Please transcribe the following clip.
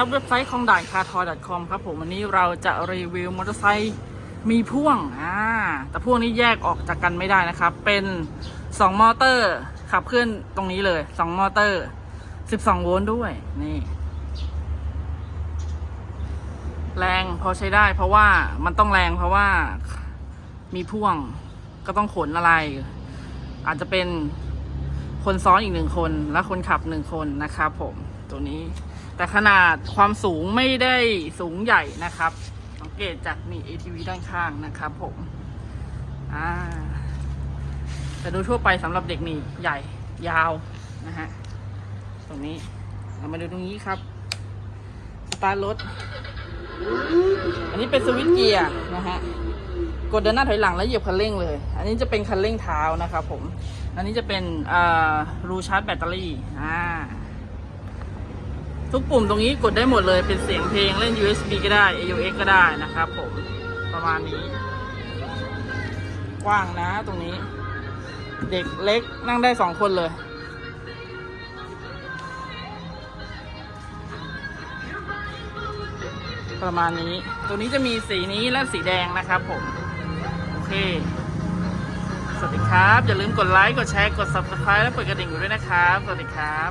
ครับเว็บไซต์ของด่านคาทอ .com ครับผมวันนี้เราจะรีวิวมอเตอร์ไซค์มีพ่วงอ่าแต่พ่วงนี้แยกออกจากกันไม่ได้นะครับ เป็น 2 มอเตอร์ขับเคลื่อนตรงนี้เลย 2 มอเตอร์ 12 โวลต์ด้วยนี่ แรงพอใช้ได้ เพราะว่ามันต้องแรงเพราะว่ามีพ่วงก็ต้องขนอะไร อาจจะเป็นคนซ้อนอีกหนึ่งคนและคนขับหนึ่งคนนะครับผมตัวนี้ แต่ขนาดความสูงไม่ได้สูงใหญ่นะครับ สังเกตจากนี่ ATV ด้านข้างนะครับผมอ่าแต่โดยทั่วไปสำหรับเด็กนี่ใหญ่ยาวนะฮะตรงนี้ เรามาดูตรงนี้ครับ สตาร์ทรถ อันนี้เป็นสวิตช์เกียร์นะฮะ กดเดินหน้าถอยหลังแล้วเหยียบคันเร่งเลย อันนี้จะเป็นคันเร่งเท้านะครับผม อันนี้จะเป็นรูชาร์จแบตเตอรี่ อ่า ทุกปุ่มตรงนี้กดได้หมดเลย เป็นเสียงเพลงเล่น USB ก็ได้ AUX ก็ได้นะครับผม ประมาณนี้ กว้างนะตรงนี้ เด็กเล็กนั่งได้สองคนเลย ประมาณนี้ ตัวนี้จะมีสีนี้และสีแดงนะครับผม โอเค สวัสดีครับ อย่าลืมกดไลค์ กดแชร์ กด subscribe และเปิดกระดิ่งด้วยนะครับ สวัสดีครับ